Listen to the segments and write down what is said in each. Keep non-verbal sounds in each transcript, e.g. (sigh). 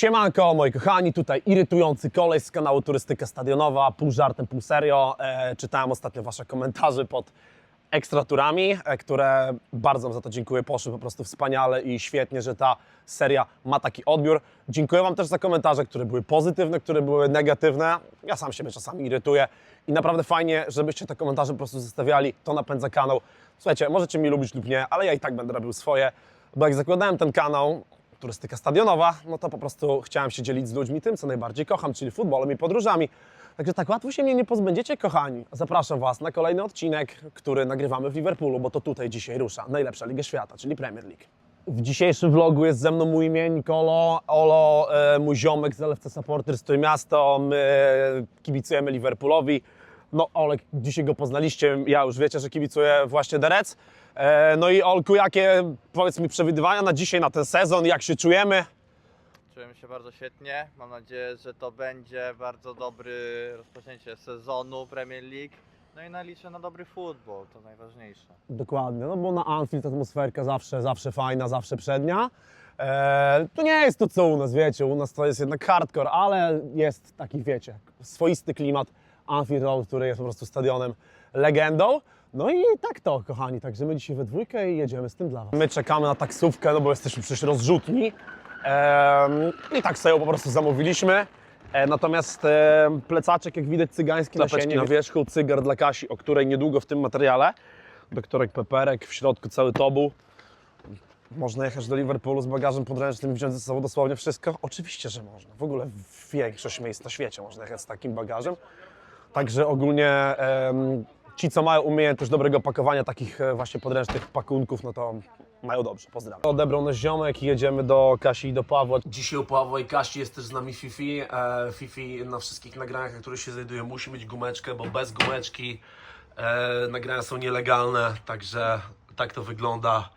Siemanko, moi kochani, tutaj irytujący koleś z kanału Turystyka Stadionowa, pół żartem, pół serio. E, czytałem ostatnio Wasze komentarze pod ekstraturami, e, które bardzo za to dziękuję, poszły po prostu wspaniale i świetnie, że ta seria ma taki odbiór. Dziękuję Wam też za komentarze, które były pozytywne, które były negatywne. Ja sam siebie czasami irytuję i naprawdę fajnie, żebyście te komentarze po prostu zostawiali, to napędza kanał. Słuchajcie, możecie mi lubić lub nie, ale ja i tak będę robił swoje, bo jak zakładałem ten kanał, turystyka stadionowa, no to po prostu chciałem się dzielić z ludźmi tym, co najbardziej kocham, czyli futbolem i podróżami. Także tak łatwo się mnie nie pozbędziecie, kochani. Zapraszam Was na kolejny odcinek, który nagrywamy w Liverpoolu, bo to tutaj dzisiaj rusza najlepsza Liga Świata, czyli Premier League. W dzisiejszym vlogu jest ze mną mój imiennik Olo, Olo, e, mój ziomek z LFC Supporters Trójmiasto, my e, kibicujemy Liverpoolowi. No Olek, dzisiaj go poznaliście, ja już wiecie, że kibicuję właśnie Derec. E, no i Olku, jakie powiedz mi przewidywania na dzisiaj, na ten sezon, jak się czujemy? Czujemy się bardzo świetnie. Mam nadzieję, że to będzie bardzo dobry rozpoczęcie sezonu Premier League. No i naliczę na dobry futbol, to najważniejsze. Dokładnie, no bo na Anfield atmosferka zawsze, zawsze fajna, zawsze przednia. E, to nie jest to co u nas, wiecie, u nas to jest jednak hardcore, ale jest taki, wiecie, swoisty klimat Anfield Road, który jest po prostu stadionem legendą. No i tak to, kochani, także my dzisiaj we dwójkę i jedziemy z tym dla Was. My czekamy na taksówkę, no bo jesteśmy przecież rozrzutni Em, i tak sobie ją po prostu zamówiliśmy. E, natomiast e, plecaczek, jak widać, cygański na Klapeczki na wierzchu, cygar dla Kasi, o której niedługo w tym materiale. Doktorek Peperek, w środku cały tobu. Można jechać do Liverpoolu z bagażem podręcznym i wziąć ze sobą dosłownie wszystko? Oczywiście, że można. W ogóle w większość miejsc na świecie można jechać z takim bagażem. Także ogólnie em, ci, co mają umiejętność dobrego pakowania takich e, właśnie podręcznych pakunków, no to mają dobrze. Pozdrawiam. Odebrał nas ziomek i jedziemy do Kasi i do Pawła. Dzisiaj u Pawła i Kasi jest też z nami Fifi. E, Fifi na wszystkich nagraniach, na których się znajduje, musi mieć gumeczkę, bo bez gumeczki e, nagrania są nielegalne. Także tak to wygląda.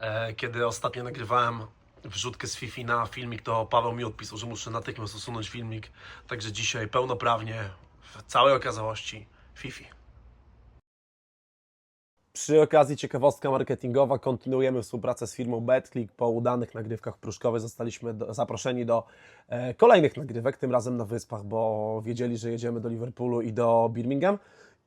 E, kiedy ostatnio nagrywałem wrzutkę z Fifi na filmik, to Paweł mi odpisał, że muszę natychmiast usunąć filmik. Także dzisiaj pełnoprawnie, w całej okazałości, Fifi. Przy okazji ciekawostka marketingowa, kontynuujemy współpracę z firmą BetClick. Po udanych nagrywkach pruszkowych zostaliśmy do, zaproszeni do e, kolejnych nagrywek, tym razem na Wyspach, bo wiedzieli, że jedziemy do Liverpoolu i do Birmingham.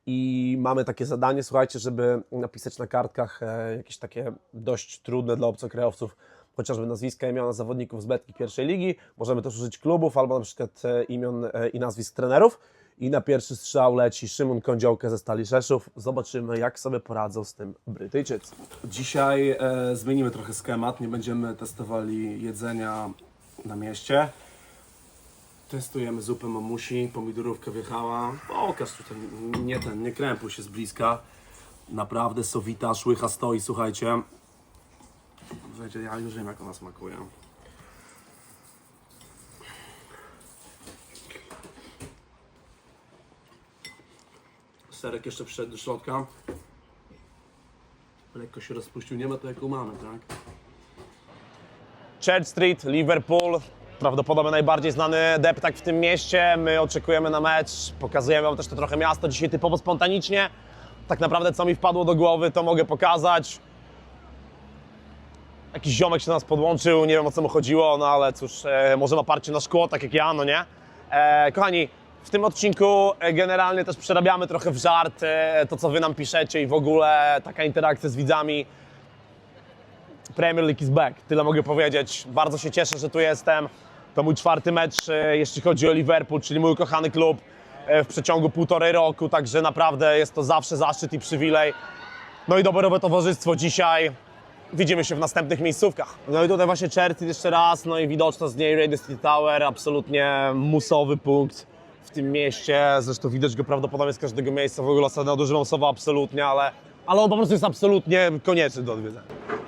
I mamy takie zadanie, słuchajcie, żeby napisać na kartkach e, jakieś takie dość trudne dla obcokrajowców, chociażby nazwiska, imiona zawodników z Betki pierwszej ligi. Możemy też użyć klubów albo na przykład e, imion e, i nazwisk trenerów. I na pierwszy strzał leci Szymon Kądziołkę ze Stali Rzeszów. Zobaczymy, jak sobie poradzą z tym Brytyjczycy. Dzisiaj e, zmienimy trochę schemat. Nie będziemy testowali jedzenia na mieście. Testujemy zupę mamusi, pomidorówka wjechała. Pokaż tutaj, nie ten, nie krępuj się z bliska. Naprawdę sowita, szłycha stoi, słuchajcie. Słuchajcie, ja już wiem jak ona smakuje. Serek jeszcze wszedł do środka. Lekko się rozpuścił, nie ma to jak u mamy, tak? Church Street, Liverpool. Prawdopodobnie najbardziej znany deptak w tym mieście. My oczekujemy na mecz, pokazujemy Wam też to trochę miasto. Dzisiaj typowo spontanicznie. Tak naprawdę co mi wpadło do głowy, to mogę pokazać. Jakiś ziomek się do nas podłączył, nie wiem o co mu chodziło, no ale cóż, e, może ma parcie na szkło, tak jak ja, no nie? E, kochani, w tym odcinku e, generalnie też przerabiamy trochę w żart e, to, co Wy nam piszecie i w ogóle taka interakcja z widzami. Premier League is back, tyle mogę powiedzieć. Bardzo się cieszę, że tu jestem. To mój czwarty mecz, e, jeśli chodzi o Liverpool, czyli mój ukochany klub w przeciągu półtorej roku, także naprawdę jest to zawsze zaszczyt i przywilej. No i dobrowe towarzystwo dzisiaj. Widzimy się w następnych miejscówkach. No i tutaj właśnie Churchill jeszcze raz, no i widoczność z niej Radio City Tower, absolutnie musowy punkt w tym mieście. Zresztą widać go prawdopodobnie z każdego miejsca, w ogóle stadion duży musowy absolutnie, ale, ale on po prostu jest absolutnie konieczny do odwiedzenia.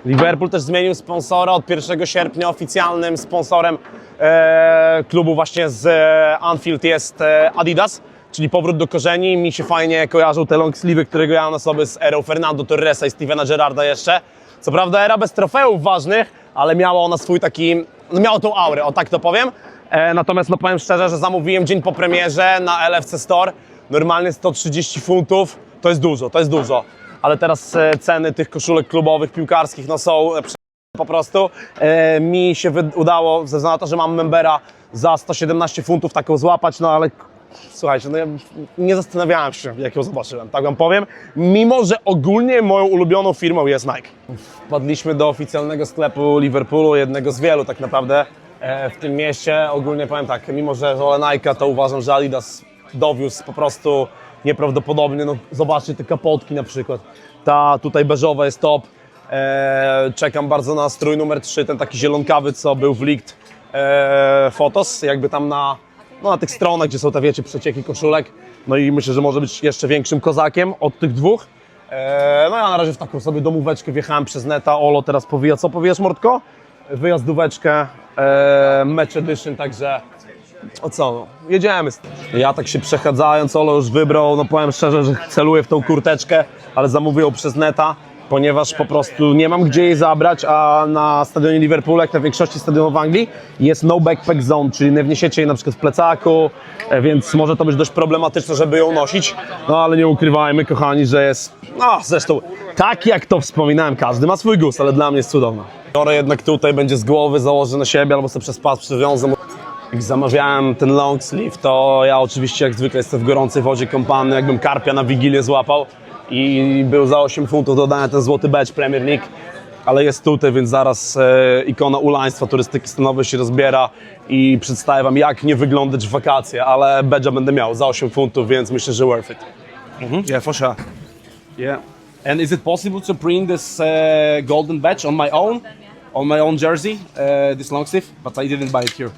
Liverpool też zmienił sponsora od 1 sierpnia oficjalnym sponsorem e, klubu właśnie z e, Anfield jest e, Adidas, czyli powrót do korzeni. Mi się fajnie kojarzą te long sleeve, którego ja na sobie z erą Fernando Torresa i Stevena Gerrarda jeszcze. Co prawda era bez trofeów ważnych, ale miała ona swój taki, no miała tą aurę, o tak to powiem. E, natomiast no powiem szczerze, że zamówiłem dzień po premierze na LFC Store. Normalnie 130 funtów, to jest dużo, to jest dużo. Ale teraz e, ceny tych koszulek klubowych, piłkarskich no są po prostu. E, mi się udało, ze względu na to, że mam membera za 117 funtów taką złapać, no ale słuchajcie, no ja nie zastanawiałem się, jak ją zobaczyłem, tak wam powiem. Mimo, że ogólnie moją ulubioną firmą jest Nike. Wpadliśmy do oficjalnego sklepu Liverpoolu, jednego z wielu tak naprawdę w tym mieście. Ogólnie powiem tak, mimo że wolę Nike'a, to uważam, że Adidas dowiózł po prostu nieprawdopodobnie. No, zobaczcie te kapotki na przykład. Ta tutaj beżowa jest top. E, czekam bardzo na strój numer 3, ten taki zielonkawy, co był w Leaked e, Photos, jakby tam na, no, na tych stronach, gdzie są te, wiecie, przecieki koszulek. No i myślę, że może być jeszcze większym kozakiem od tych dwóch. E, no ja na razie w taką sobie domóweczkę wjechałem przez neta. Olo teraz powija. Co powiesz, Mordko? Wyjazdóweczkę, e, Match Edition, także o co, no, jedziemy. Ja tak się przechadzając, Olo już wybrał, no powiem szczerze, że celuję w tą kurteczkę, ale zamówił przez neta, ponieważ po prostu nie mam gdzie jej zabrać, a na stadionie Liverpoolu, jak na większości stadionów w Anglii, jest no backpack zone, czyli nie wniesiecie jej na przykład w plecaku, e, więc może to być dość problematyczne, żeby ją nosić, no ale nie ukrywajmy, kochani, że jest, no zresztą, tak jak to wspominałem, każdy ma swój gust, ale dla mnie jest cudowna. Biorę jednak tutaj, będzie z głowy, założę na siebie, albo sobie przez pas przywiązę, jak zamawiałem ten long sleeve, to ja oczywiście jak zwykle jestem w gorącej wodzie kąpany, jakbym karpia na Wigilię złapał i był za 8 funtów dodany ten złoty badge Premier League, ale jest tutaj, więc zaraz e, ikona ulaństwa turystyki stanowej się rozbiera i przedstawię Wam jak nie wyglądać w wakacje, ale badge'a będę miał za 8 funtów, więc myślę, że worth it. Yeah, for sure. Yeah. And is it possible to print this uh, golden badge on my own, on my own jersey, uh, this long sleeve? But I didn't buy it here.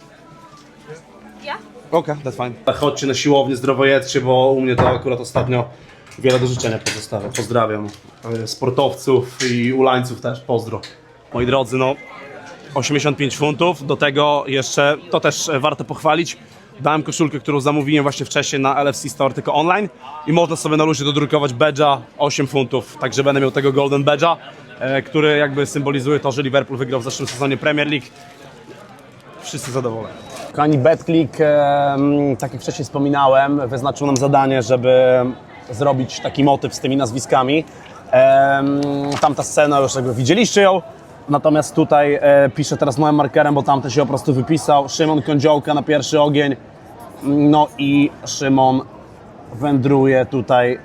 Yeah. Okay, that's fine. Chodźcie na siłownię, zdrowo jedzcie, bo u mnie to akurat ostatnio wiele do życzenia pozostawia. Pozdrawiam e, sportowców i ulańców też, pozdro. Moi drodzy, no 85 funtów, do tego jeszcze, to też e, warto pochwalić, dałem koszulkę, którą zamówiłem właśnie wcześniej na LFC Store, tylko online i można sobie na luzie dodrukować badge'a 8 funtów, także będę miał tego golden badge'a, e, który jakby symbolizuje to, że Liverpool wygrał w zeszłym sezonie Premier League wszyscy zadowoleni. Kochani, BetClick, tak jak wcześniej wspominałem, wyznaczył nam zadanie, żeby zrobić taki motyw z tymi nazwiskami. Em, Tamta scena już jakby widzieliście ją, natomiast tutaj e, piszę teraz moim markerem, bo tamten się po prostu wypisał. Szymon Kądziołka na pierwszy ogień, no i Szymon wędruje tutaj.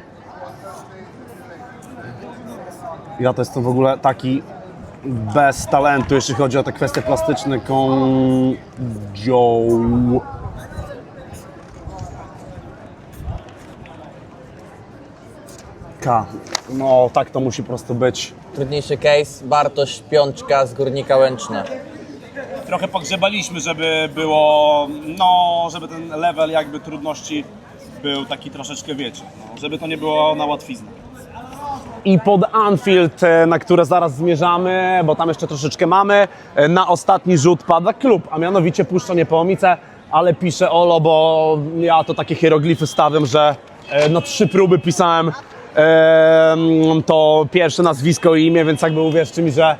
Ja to jestem w ogóle taki bez talentu, jeśli chodzi o te kwestie plastyczne. Kądzioł. K. No, tak to musi po prostu być. Trudniejszy case, Bartosz Piączka z Górnika Łęczna. Trochę pogrzebaliśmy, żeby było, no, żeby ten level jakby trudności był taki troszeczkę, wiecie, no, żeby to nie było na łatwiznę. I pod Anfield, e, na które zaraz zmierzamy, bo tam jeszcze troszeczkę mamy, e, na ostatni rzut pada klub, a mianowicie Puszcza Niepołomice, ale piszę Olo, bo ja to takie hieroglify stawiam, że e, na trzy próby pisałem to pierwsze nazwisko i imię, więc jakby uwierzcie mi, że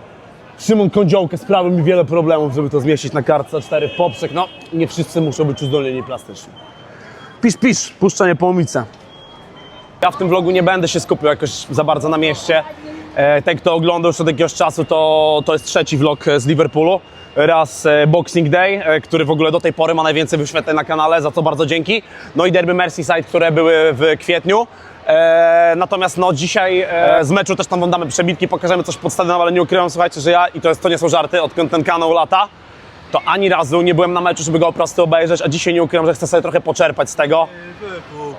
Szymon Kądziołkę sprawił mi wiele problemów, żeby to zmieścić na kartce 4 w poprzek. No, nie wszyscy muszą być uzdolnieni plastycznie. Pisz, pisz, Puszcza Niepołomice. Ja w tym vlogu nie będę się skupiał jakoś za bardzo na mieście. E, ten, kto oglądał już od jakiegoś czasu, to, to jest trzeci vlog z Liverpoolu. Raz e, Boxing Day, e, który w ogóle do tej pory ma najwięcej wyświetleń na kanale, za co bardzo dzięki. No i Derby Merseyside, które były w kwietniu. E, natomiast no dzisiaj e, z meczu też tam wam przebitki, pokażemy coś pod stadionem, ale nie ukrywam, słuchajcie, że ja, i to, jest, to nie są żarty, odkąd ten kanał lata, to ani razu nie byłem na meczu, żeby go po prostu obejrzeć, a dzisiaj nie ukrywam, że chcę sobie trochę poczerpać z tego.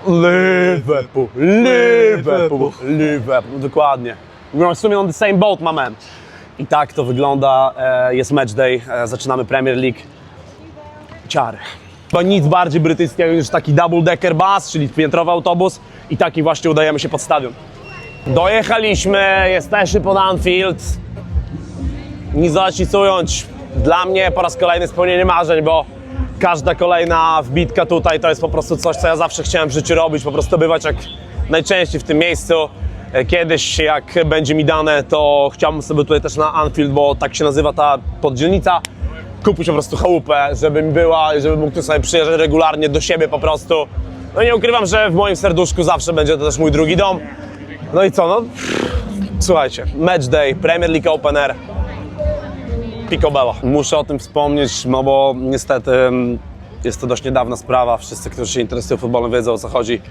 Liverpool, Liverpool, Liverpool, dokładnie. We're swimming on the same boat, my man. I tak to wygląda, e, jest match day, e, zaczynamy Premier League. Ciary. Bo nic bardziej brytyjskiego niż taki double decker bus, czyli piętrowy autobus i taki właśnie udajemy się pod stadion. Dojechaliśmy, jesteśmy pod Anfield. Nic za ci co ująć. Dla mnie po raz kolejny spełnienie marzeń, bo każda kolejna wbitka tutaj to jest po prostu coś, co ja zawsze chciałem w życiu robić, po prostu bywać jak najczęściej w tym miejscu. E, Kiedyś, jak będzie mi dane, to chciałbym sobie tutaj też na Anfield, bo tak się nazywa ta poddzielnica, kupić po prostu chałupę, żeby mi była żeby mógł tu sobie przyjeżdżać regularnie do siebie po prostu. No nie ukrywam, że w moim serduszku zawsze będzie to też mój drugi dom. No i co, no słuchajcie, match day, Premier League Open Air. Picobello. Muszę o tym wspomnieć, no bo niestety jest to dość niedawna sprawa. Wszyscy, którzy się interesują futbolem wiedzą o co chodzi.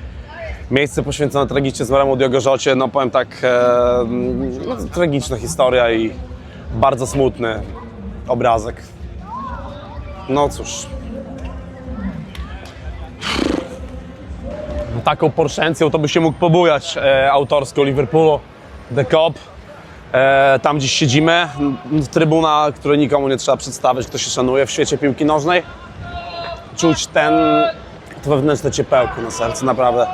Miejsce poświęcone tragicznie zmarłemu Diogo Rzocie, no powiem tak, e, no, tragiczna historia i bardzo smutny obrazek. No cóż. Taką porszęcją to by się mógł pobujać e, autorsko Liverpoolu, The Cop. E, tam gdzieś siedzimy, trybuna, której nikomu nie trzeba przedstawić, kto się szanuje w świecie piłki nożnej. Czuć ten, to wewnętrzne ciepełko na sercu, naprawdę.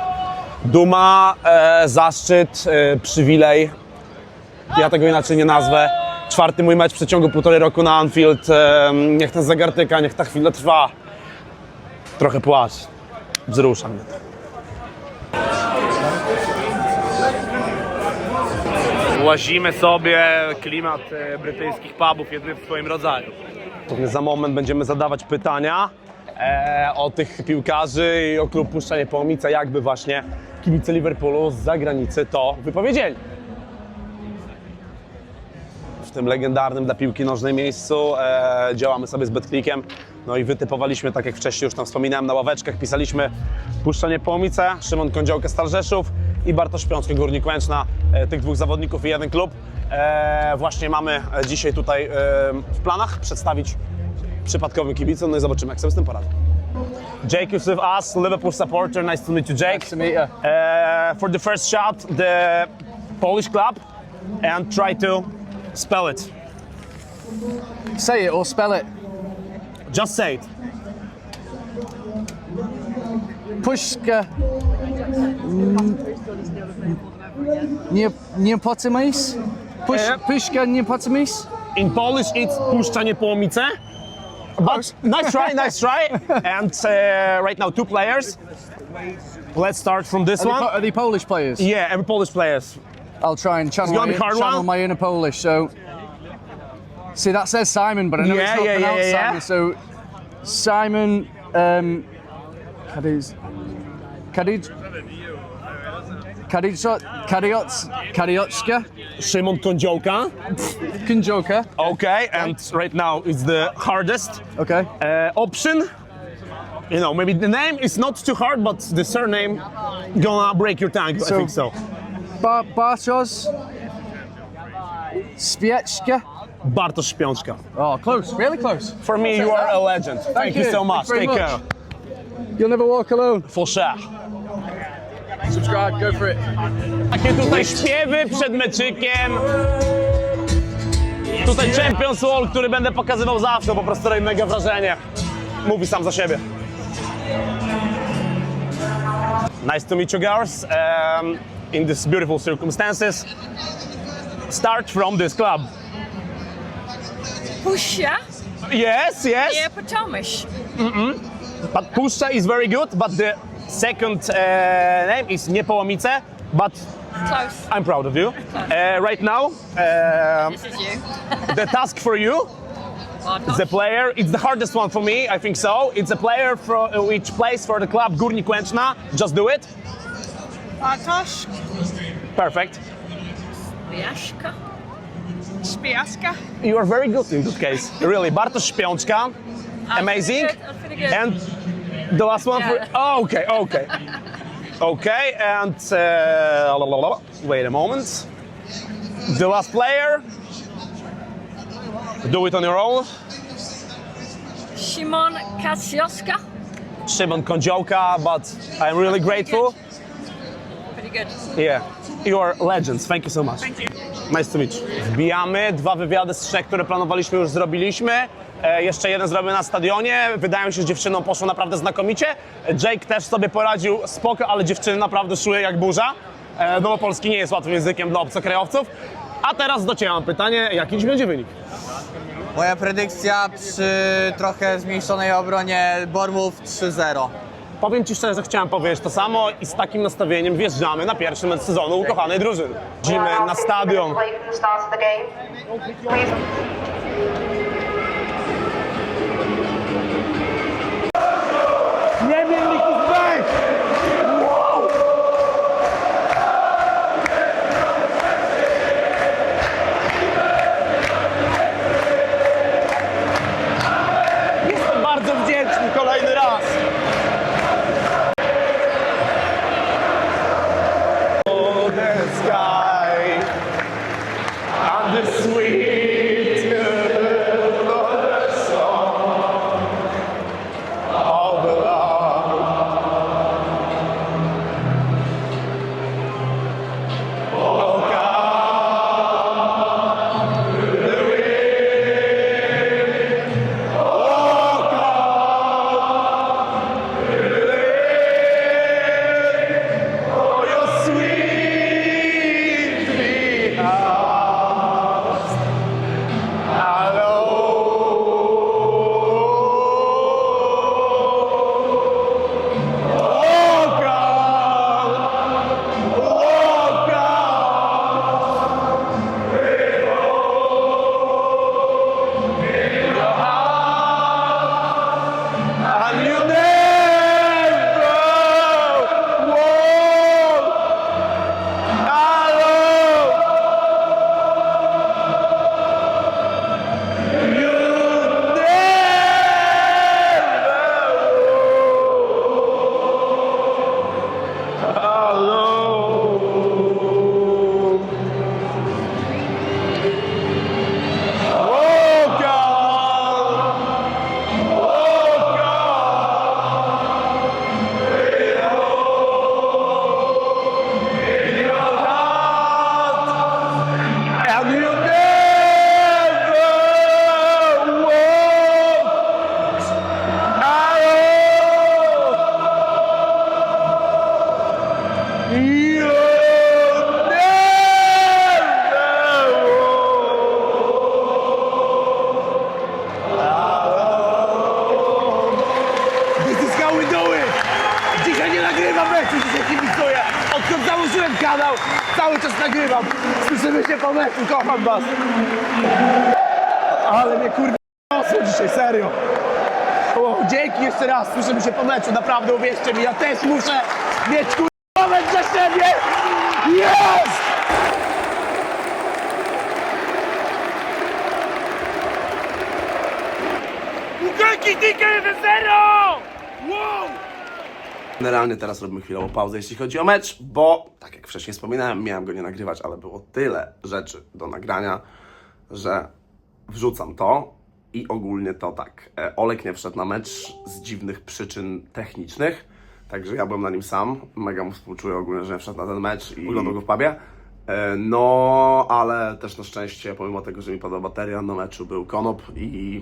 Duma, e, zaszczyt, e, przywilej. Ja tego inaczej nie nazwę. Czwarty mój mecz w przeciągu półtorej roku na Anfield. E, niech ten zegar tyka, niech ta chwila trwa. Trochę płacz. Wzrusza mnie to. Łazimy sobie klimat e, brytyjskich pubów, jedny w swoim rodzaju. Za moment będziemy zadawać pytania e, o tych piłkarzy i o klub Puszczanie Połomice, jakby właśnie kibice Liverpoolu z zagranicy to wypowiedzieli. W tym legendarnym dla piłki nożnej miejscu e, działamy sobie z Betclickiem. No i wytypowaliśmy, tak jak wcześniej już tam wspominałem, na ławeczkach pisaliśmy Puszczanie Połomice, Szymon Kądziołkę Stal Rzeszów i Bartosz Piączkę Górnik Łęczna, e, tych dwóch zawodników i jeden klub. E, właśnie mamy e, dzisiaj tutaj e, w planach przedstawić przypadkowym kibicom, no i zobaczymy, jak sobie z tym poradzą. Jake is with us, Liverpool supporter. Nice to meet you, Jake. Nice to meet you. Uh, for the first shot, the Polish club, and try to spell it. Say it or spell it. Just say it. Pushka. Nie, Niepotymis? Push, E. Pushka Niepotymis? In Polish, it's puszczanie połomice. But nice try, nice try. And uh, right now, two players. Let's start from this Are they, po- one. are they Polish players? Yeah, every Polish players. I'll try and channel, gonna my, be hard channel one. my inner Polish. So, see, that says Simon, but I know Yeah, it's not yeah, yeah, pronounced yeah, Simon. So, Simon, um, Kadiz, Kadiz, Kadiz, Kadiotz, Kadiotska, Szymon Kądziołka. Kunjoka. Okay, and right now it's the hardest. Okay. uh, option. You know, maybe the name is not too hard, but the surname gonna break your tongue. I think so. Bar- Bartos, Spiechka. Bartosz Śpiączka. Oh, close, really close. For me, you are a legend. Thank, you. you. so much. Take much. care. You'll never walk alone. For sure. Subscribe, go for it. Takie tutaj śpiewy przed meczykiem. Tutaj Champions Wall, który będę pokazywał zawsze, po prostu robi mega wrażenie. Mówi sam za siebie. Nice to meet you girls um, in these beautiful circumstances. Start from this club. Pusha? Yes, yes. Yeah, Potomish. But Puszcza is very good, but the second uh, name is Niepołomice, but Close. I'm proud of you. Uh, right now, um, This is you. (laughs) the task for you Bartosz. the player. It's the hardest one for me, I think so. It's a player for, uh, which plays for the club Górnik Łęczna. Just do it. Bartosz Perfect. Biaszka. Spiaska. You are very good in this case. Really. Bartosz Śpiączka. Amazing. Pretty good, I'm pretty good. And the last one for. Oh, okay, okay. Okay, and. Uh, la, la, la. wait a moment. The last player. Do it on your own. Simon Kasioska. Simon Kądziołka, but I'm really grateful. Pretty good. Yeah, you are legends. Thank you so much. Thank you. Nice to meet you. Wbijamy. Dwa wywiady z trzech, które planowaliśmy, już zrobiliśmy. E, jeszcze jeden zrobię na stadionie. Wydaje mi się, że dziewczynom poszło naprawdę znakomicie. Jake też sobie poradził spoko, ale dziewczyny naprawdę szły jak burza. E, no bo polski nie jest łatwym językiem dla obcokrajowców. A teraz do Ciebie mam pytanie, jaki dziś będzie wynik? Moja predykcja przy trochę zmniejszonej obronie Bormów 3-0. Powiem Ci szczerze, chciałem powiedzieć to samo i z takim nastawieniem wjeżdżamy na pierwszy mecz sezonu ukochanej drużyny. Wchodzimy na stadion. Play from Odkąd założyłem kanał, cały czas nagrywam. Słyszymy się po meczu, kocham was. Ale mnie kurwa osło dzisiaj, serio. O, dzięki jeszcze raz, słyszymy się po meczu, naprawdę uwierzcie mi, ja też muszę mieć kurwa moment dla siebie. Jest! Generalnie teraz robimy chwilową pauzę, jeśli chodzi o mecz, bo tak jak wcześniej wspominałem, miałem go nie nagrywać, ale było tyle rzeczy do nagrania, że wrzucam to i ogólnie to tak. e, Olek nie wszedł na mecz z dziwnych przyczyn technicznych, także ja byłem na nim sam. Mega mu współczuję ogólnie, że nie wszedł na ten mecz i oglądał go w pubie. E, No, ale też na szczęście, pomimo tego, że mi padła bateria, na meczu był Konop i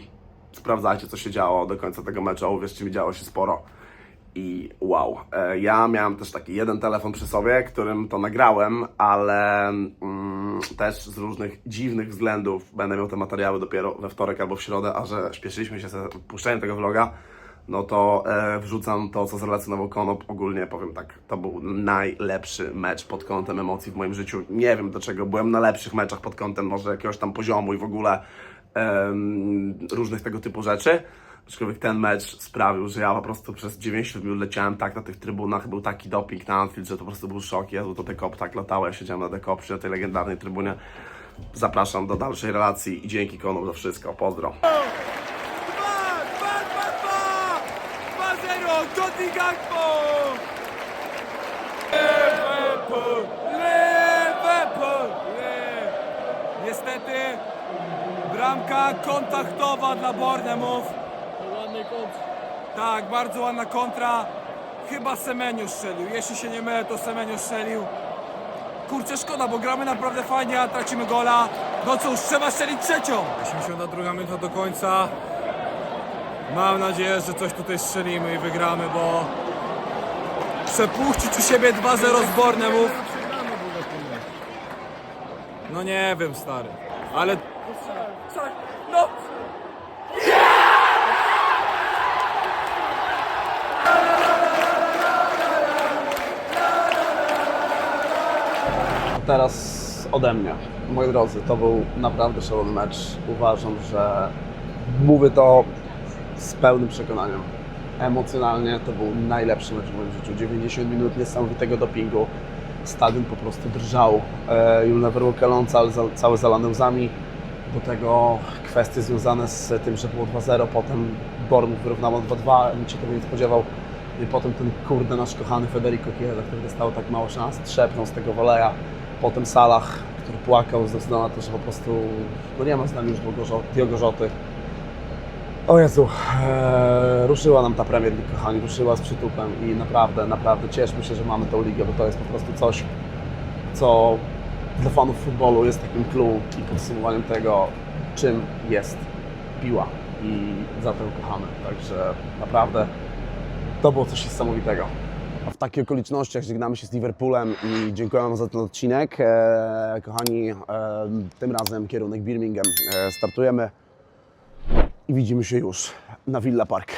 sprawdzajcie, co się działo do końca tego meczu, uwierzcie mi, działo się sporo. I wow, e, ja miałem też taki jeden telefon przy sobie, którym to nagrałem, ale mm, też z różnych dziwnych względów będę miał te materiały dopiero we wtorek albo w środę, a że śpieszyliśmy się z puszczeniem tego vloga, no to e, wrzucam to, co zrelacjonował Konop. Ogólnie powiem tak, to był najlepszy mecz pod kątem emocji w moim życiu. Nie wiem dlaczego, byłem na lepszych meczach pod kątem może jakiegoś tam poziomu i w ogóle różnych tego typu rzeczy. Aczkolwiek ten mecz sprawił, że ja po prostu przez 90 minut leciałem tak na tych trybunach, był taki doping na Anfield, że to po prostu był szok. Jezu, to dekop tak latało, ja siedziałem na dekopsie, na tej legendarnej trybunie. Zapraszam do dalszej relacji i dzięki Konop za wszystko. Pozdro. 2-0, Totti Gakpo! Liverpool! Liverpool! Nie. Niestety bramka kontaktowa dla Bournemouth. Ładny kontra. Tak, bardzo ładna kontra. Chyba Semeniu strzelił. Jeśli się nie mylę, to Semeniu strzelił. Kurczę, szkoda, bo gramy naprawdę fajnie, a tracimy gola. No cóż, trzeba strzelić trzecią. 82 minuta do końca. Mam nadzieję, że coś tutaj strzelimy i wygramy, bo przepuścić u siebie 2-0 z Bornemów. No nie wiem, stary, ale... Teraz ode mnie. Moi drodzy, to był naprawdę szalony mecz. Uważam, że mówię to z pełnym przekonaniem. Emocjonalnie to był najlepszy mecz w moim życiu. 90 minut niesamowitego dopingu. Stadion po prostu drżał. E, You'll never walk alone, cały, cały zalany łzami. Do tego kwestie związane z tym, że było 2-0, potem Bournemouth wyrównało 2-2, nikt się tego nie spodziewał. I potem ten kurde nasz kochany Federico Chiesa, który dostał tak mało szans, trzepnął z tego woleja. Potem Salah, który płakał ze względu na to, że po prostu no nie ma z nami już Diogo Żo- Diogo Rzoty. O Jezu, e, ruszyła nam ta Premier League, kochani, ruszyła z przytupem i naprawdę, naprawdę cieszmy się, że mamy tą ligę, bo to jest po prostu coś, co dla fanów futbolu jest takim clue i podsumowaniem tego, czym jest piła i za to kochamy. Także naprawdę to było coś niesamowitego. W takich okolicznościach żegnamy się z Liverpoolem i dziękuję Wam za ten odcinek. E, kochani, e, tym razem kierunek Birmingham. E, startujemy i widzimy się już na Villa Park.